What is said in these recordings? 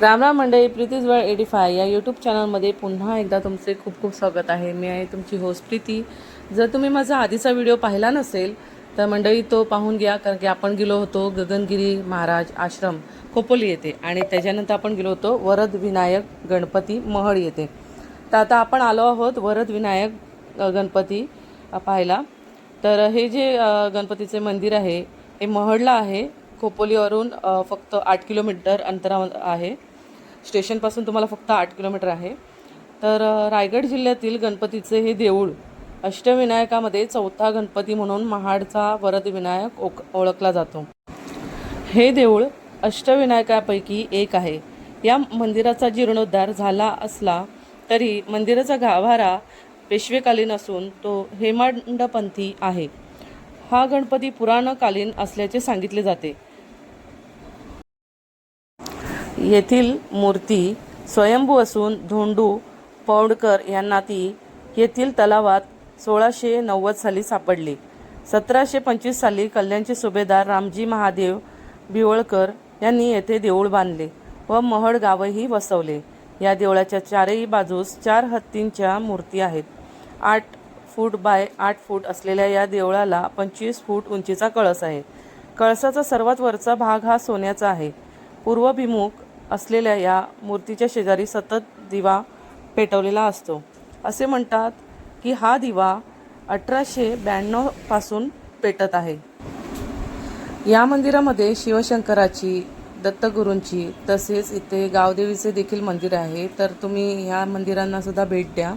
राम राम मंडळी Preeti's world eighty five या YouTube चॅनलमध्ये पुन्हा एकदा तुमचे खूप खूप स्वागत आहे. मी आहे तुमची होस्ट प्रीती. जर तुम्ही माझा आधीचा व्हिडिओ पाहिला नसेल तर मंडळी तो पाहून घ्या कारण की आपण गेलो होतो गगनगिरी महाराज आश्रम खोपोली येथे. आणि त्याच्यानंतर आपण गेलो होतो वरद विनायक गणपती महड येथे. तर आता आपण आलो आहोत वरद विनायक गणपती पाहायला. तर हे जे गणपतीचे मंदिर आहे हे महडला आहे. खोपोलीवरून फक्त आठ किलोमीटर अंतरावर आहे. स्टेशनपासून तुम्हाला फक्त आठ किलोमीटर आहे. तर रायगड जिल्ह्यातील गणपतीचे हे देऊळ अष्टविनायकामध्ये चौथा गणपती म्हणून महाडचा वरद विनायक ओक ओळखला जातो. हे देऊळ अष्टविनायकापैकी एक आहे. या मंदिराचा जीर्णोद्धार झाला असला तरी मंदिराचा गाभारा पेशवेकालीन असून तो हेमांडपंथी आहे. हा गणपती पुराणकालीन असल्याचे सांगितले जाते. येथील मूर्ती स्वयंभू असून धोंडू पौंडकर यांना ती येथील तलावात सोळाशे नव्वद साली सापडली. सतराशे पंचवीस साली कल्याणचे सुभेदार रामजी महादेव भिवळकर यांनी येथे देऊळ बांधले व महड गावही वसवले. या देवळाच्या चारही बाजूस चार हत्तींच्या मूर्ती आहेत. आठ फूट बाय आठ फूट असलेल्या या देवळाला पंचवीस फूट उंचीचा कळस आहे. कळसाचा सर्वात वरचा भाग हा सोन्याचा आहे. पूर्वभिमुख असलेल्या या मूर्तीच्या शेजारी सतत दिवा पेटवलेला असतो. असे म्हणतात की हा दिवा अठराशे ब्याण्णवपासून पेटत आहे. या मंदिरामध्ये शिवशंकराची दत्तगुरूंची तसेच इथे गावदेवीचे देखील मंदिर आहे. तर तुम्ही ह्या मंदिरांनासुद्धा भेट द्या.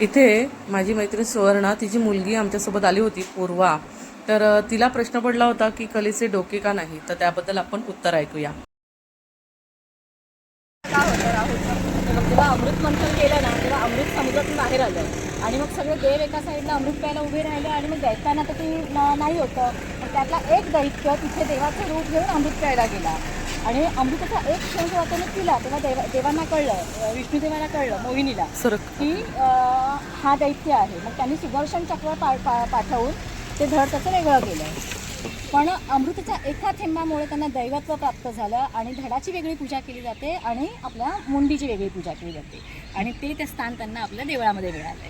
इथे माझी मैत्रीण सुवर्णा तिची मुलगी आमच्यासोबत आली होती पूर्वा. तर तिला प्रश्न पडला होता की कलेचे डोके का नाही? तर त्याबद्दल आपण उत्तर ऐकूया. जेव्हा अमृत मंथन केलं ना तेव्हा अमृत समुद्रातून बाहेर आलं. आणि मग सगळे देव एका साईडला अमृत प्यायला उभे राहिले आणि मग दैत्यांना तर ते नाही होतं. मग त्यातला एक दैत्य तिथे देवाचं रूप घेऊन अमृत प्यायला गेला. आणि अमृताचा एक क्षण जेव्हा त्याने पिला तेव्हा देवा देवांना कळलं विष्णुदेवाला कळलं मोहिनीला की हा दैत्य आहे. मग त्यांनी सुदर्शन चक्र पा पा पाठवून ते धड त्याचं वेगळं केलं. पण अमृताच्या एका थेंबामुळे त्यांना दैवत्व प्राप्त झालं आणि धडाची वेगळी पूजा केली जाते आणि आपल्या मुंडीची वेगळी पूजा केली जाते. आणि ते ते स्थान त्यांना आपल्या देवळामध्ये मिळालंय.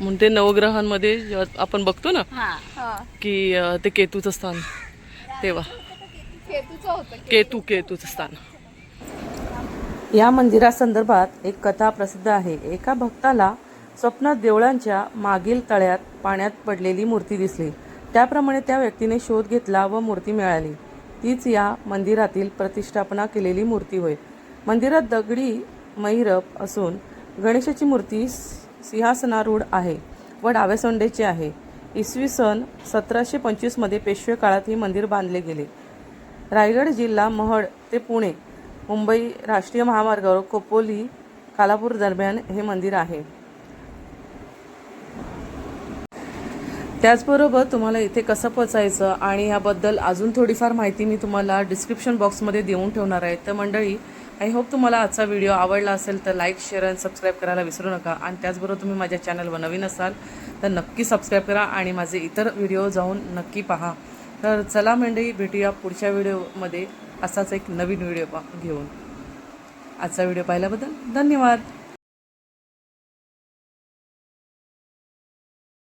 म्हणून ते नवग्रहांमध्ये जेव्हा आपण बघतो ना? हा. की अ, ते केतूचं स्थान. तेव्हा. केतूचं होतं केतू केतूचं स्थान. या मंदिरासंदर्भात एक कथा प्रसिद्ध आहे. एका भक्ताला स्वप्नात देवळांच्या मागील तळ्यात पाण्यात पडलेली मूर्ती दिसली. त्याप्रमाणे त्या व्यक्तीने शोध घेतला व मूर्ती मिळाली. तीच या मंदिरातील प्रतिष्ठापना केलेली मूर्ती होय. मंदिरात दगडी मैरप असून गणेशाची मूर्ती सिंहासनारूढ आहे व डाव्या सोंडेची आहे. इसवी सन सतराशे पंचवीसमध्ये पेशवे काळात हे मंदिर बांधले गेले. रायगड जिल्हा महड ते पुणे मुंबई राष्ट्रीय महामार्गावर कोपोली कालापूर दरम्यान हे मंदिर आहे. त्याचबरोबर तुम्हाला इथे कसं पोचायचं आणि याबद्दल अजून थोडीफार माहिती मी तुम्हाला डिस्क्रिप्शन बॉक्समध्ये देऊन ठेवणार आहे. तर मंडळी आय होप तुम्हाला आजचा व्हिडिओ आवडला असेल तर लाईक शेअर आणि सबस्क्राईब करायला विसरू नका. आणि त्याचबरोबर तुम्ही माझ्या चॅनलवर नवीन असाल तर नक्की सबस्क्राईब करा आणि माझे इतर व्हिडिओ जाऊन नक्की पहा. तर चला मंडळी भेटूया पुढच्या व्हिडिओमध्ये असाच एक नवीन व्हिडिओ पा घेऊन. आजचा व्हिडिओ पाहिल्याबद्दल धन्यवाद.